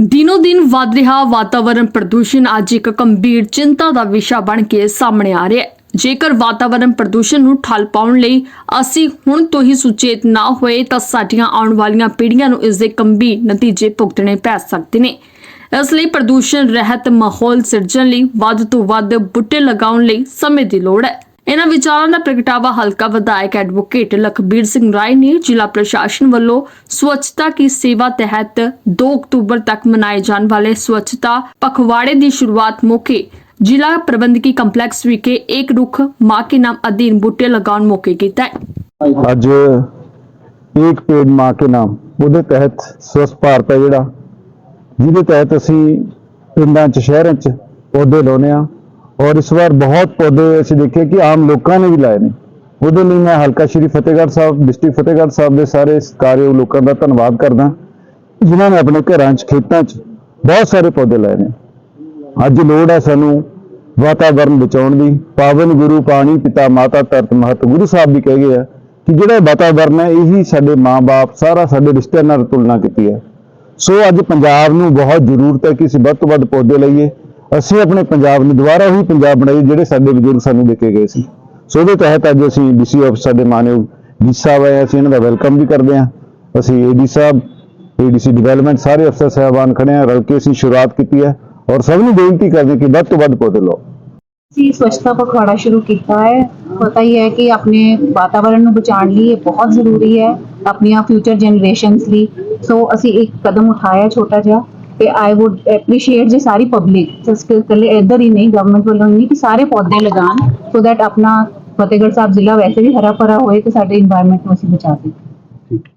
ਦਿਨੋ ਦਿਨ ਵੱਧ ਰਿਹਾ ਵਾਤਾਵਰਣ ਪ੍ਰਦੂਸ਼ਣ। ਅੱਜ ਇੱਕ ਗੰਭੀਰ ਚਿੰਤਾ ਦਾ ਵਿਸ਼ਾ ਬਣ ਕੇ ਸਾਹਮਣੇ ਆ ਰਿਹਾ ਹੈ। ਜੇਕਰ ਵਾਤਾਵਰਣ ਪ੍ਰਦੂਸ਼ਣ ਨੂੰ ਠੱਲ ਪਾਉਣ ਲਈ ਅਸੀਂ ਹੁਣ ਤੋਂ ਹੀ ਸੁਚੇਤ ਨਾ ਹੋਏ, ਤਾਂ ਸਾਡੀਆਂ ਆਉਣ ਵਾਲੀਆਂ ਪੀੜ੍ਹੀਆਂ ਨੂੰ ਇਸ ਦੇ ਗੰਭੀਰ ਨਤੀਜੇ ਭੁਗਤਣੇ ਪੈ ਸਕਦੇ ਨੇ। ਇਸ ਲਈ ਪ੍ਰਦੂਸ਼ਣ, ਰਹਿਤ, ਮਾਹੌਲ ਸਿਰਜਣ ਲਈ ਵੱਧ ਤੋਂ ਵੱਧ ਬੂਟੇ ਲਗਾਉਣ ਲਈ ਸਮੇਂ ਦੀ ਲੋੜ ਹੈ। ਇਹਨਾਂ ਵਿਚਾਰਾਂ ਦਾ ਪ੍ਰਗਟਾਵਾ ਹਲਕਾ ਵਿਧਾਇਕ ਐਡਵੋਕੇਟ ਲਖਬੀਰ ਸਿੰਘ ਰਾਏ ਨੇ ਜ਼ਿਲ੍ਹਾ ਪ੍ਰਸ਼ਾਸਨ ਵੱਲੋਂ ਸਵੱਛਤਾ ਕੀ ਸੇਵਾ ਤਹਿਤ 2 ਅਕਤੂਬਰ ਤੱਕ ਮਨਾਏ ਜਾਣ ਵਾਲੇ ਸਵੱਛਤਾ ਪਖਵਾੜੇ ਦੀ ਸ਼ੁਰੂਆਤ ਮੌਕੇ ਜ਼ਿਲ੍ਹਾ ਪ੍ਰਬੰਧਕੀ ਕੰਪਲੈਕਸ ਵਿਖੇ ਇੱਕ ਰੁੱਖ ਮਾਂ ਕੇ ਨਾਮ ਅਧੀਨ ਬੂਟੇ ਲਗਾਉਣ ਮੌਕੇ ਕੀਤਾ ਹੈ। ਅੱਜ ਇੱਕ ਪੇੜ ਮਾਂ ਕੇ ਨਾਮ, ਉਹਦੇ ਤਹਿਤ ਸਵੱਛ ਭਾਰਤ ਹੈ ਜਿਹੜਾ। ਜਿਹਦੇ ਤਹਿਤ ਅਸੀਂ ਪਿੰਡਾਂ 'ਚ, ਸ਼ਹਿਰਾਂ 'ਚ ਪੌਦੇ ਲਾਉਂਦੇ ਆ ਔਰ ਇਸ ਵਾਰ ਬਹੁਤ ਪੌਦੇ ਅਸੀਂ ਦੇਖੇ ਕਿ ਆਮ ਲੋਕਾਂ ਨੇ ਵੀ ਲਾਏ ਨੇ। ਉਹਦੇ ਲਈ ਮੈਂ ਹਲਕਾ ਸ਼੍ਰੀ ਫਤਿਹਗੜ੍ਹ ਸਾਹਿਬ, ਡਿਸਟ੍ਰਿਕਟ ਫਤਿਹਗੜ੍ਹ ਸਾਹਿਬ ਦੇ ਸਾਰੇ ਸਤਿਕਾਰਯੋਗ ਲੋਕਾਂ ਦਾ ਧੰਨਵਾਦ ਕਰਦਾ, ਜਿਨ੍ਹਾਂ ਨੇ ਆਪਣੇ ਘਰਾਂ 'ਚ, ਖੇਤਾਂ 'ਚ ਬਹੁਤ ਸਾਰੇ ਪੌਦੇ ਲਾਏ ਨੇ। ਅੱਜ ਲੋੜ ਹੈ ਸਾਨੂੰ ਵਾਤਾਵਰਨ ਬਚਾਉਣ ਦੀ। ਪਾਵਨ ਗੁਰੂ ਪਾਣੀ ਪਿਤਾ ਮਾਤਾ ਧਰਤ ਮਹਤ ਗੁਰੂ ਸਾਹਿਬ ਵੀ ਕਹਿ ਗਏ ਆ ਕਿ ਜਿਹੜਾ ਵਾਤਾਵਰਨ ਹੈ, ਇਹੀ ਸਾਡੇ ਮਾਂ-ਬਾਪ, ਸਾਰਾ ਸਾਡੇ ਰਿਸ਼ਤਿਆਂ ਨਾਲ ਤੁਲਨਾ ਕੀਤੀ ਹੈ। ਸੋ ਅੱਜ ਪੰਜਾਬ ਨੂੰ ਬਹੁਤ ਜ਼ਰੂਰਤ ਹੈ ਕਿ ਅਸੀਂ ਵੱਧ ਤੋਂ ਵੱਧ ਪੌਦੇ ਲਈਏ। ਅਸੀਂ ਆਪਣੇ ਪੰਜਾਬ ਨੂੰ ਦੁਬਾਰਾ ਹੀ ਪੰਜਾਬ ਬਣਾਈਏ ਜਿਹੜੇ ਸਾਡੇ ਬਜ਼ੁਰਗ ਸਾਨੂੰ ਦੇ ਕੇ ਗਏ ਸੀ। ਸੋ ਉਹਦੇ ਤਹਿਤ ਅੱਜ ਅਸੀਂ ਡੀਸੀ ਆਫਿਸ ਸਾਡੇ ਮਾਨਯੋਗ ਡੀ ਸਾਹਿਬ ਆਏ ਅਸੀਂ ਇਹਨਾਂ ਦਾ ਵੈਲਕਮ ਵੀ ਕਰਦੇ ਹਾਂ। ਅਸੀਂ ਏਡੀ ਸਾਹਿਬ ਏਡੀਸੀ ਡਿਵੈਲਪਮੈਂਟ ਸਾਰੇ ਅਫਸਰ ਸਾਹਿਬਾਨ ਖੜੇ ਆ ਰਲ ਕੇ ਅਸੀਂ ਸ਼ੁਰੂਆਤ ਕੀਤੀ ਹੈ ਔਰ ਸਭ ਨੂੰ ਬੇਨਤੀ ਕਰਦੇ ਕਿ ਵੱਧ ਤੋਂ ਵੱਧ ਪੌਦੇ ਲਾਓ। ਅਸੀਂ ਸਵੱਛਤਾ ਪਖਵਾੜਾ ਸ਼ੁਰੂ ਕੀਤਾ ਹੈ। ਪਤਾ ਹੀ ਹੈ ਕਿ ਆਪਣੇ ਵਾਤਾਵਰਣ ਨੂੰ ਬਚਾਉਣ ਲਈ ਇਹ ਬਹੁਤ ਜ਼ਰੂਰੀ ਹੈ, ਆਪਣੀਆਂ ਫਿਊਚਰ ਜਨਰੇਸ਼ਨਸ ਲਈ। ਸੋ ਅਸੀਂ ਇੱਕ ਕਦਮ ਉਠਾਇਆ ਛੋਟਾ ਜਿਹਾ। ਤੇ ਆਈ ਊਡ ਐਪਰੀਸ਼ੀਏਟ ਜੇ ਸਾਰੀ ਪਬਲਿਕ ਜਸਟ ਕੱਲੇ ਇਧਰ ਹੀ ਨਹੀਂ ਗਵਰਨਮੈਂਟ ਵੱਲੋਂ ਨਹੀਂ ਕਿ ਸਾਰੇ ਪੌਦੇ ਲਗਾਣ ਸੋ ਦੈਟ ਆਪਣਾ ਫਤਿਹਗੜ੍ਹ ਸਾਹਿਬ ਜ਼ਿਲ੍ਹਾ ਵੈਸੇ ਵੀ ਹਰਾ ਭਰਾ ਹੋਏ ਤੇ ਸਾਡੇ এনवायरमेंट ਨੂੰ ਅਸੀਂ ਬਚਾ ਸਕੀਏ ਠੀਕ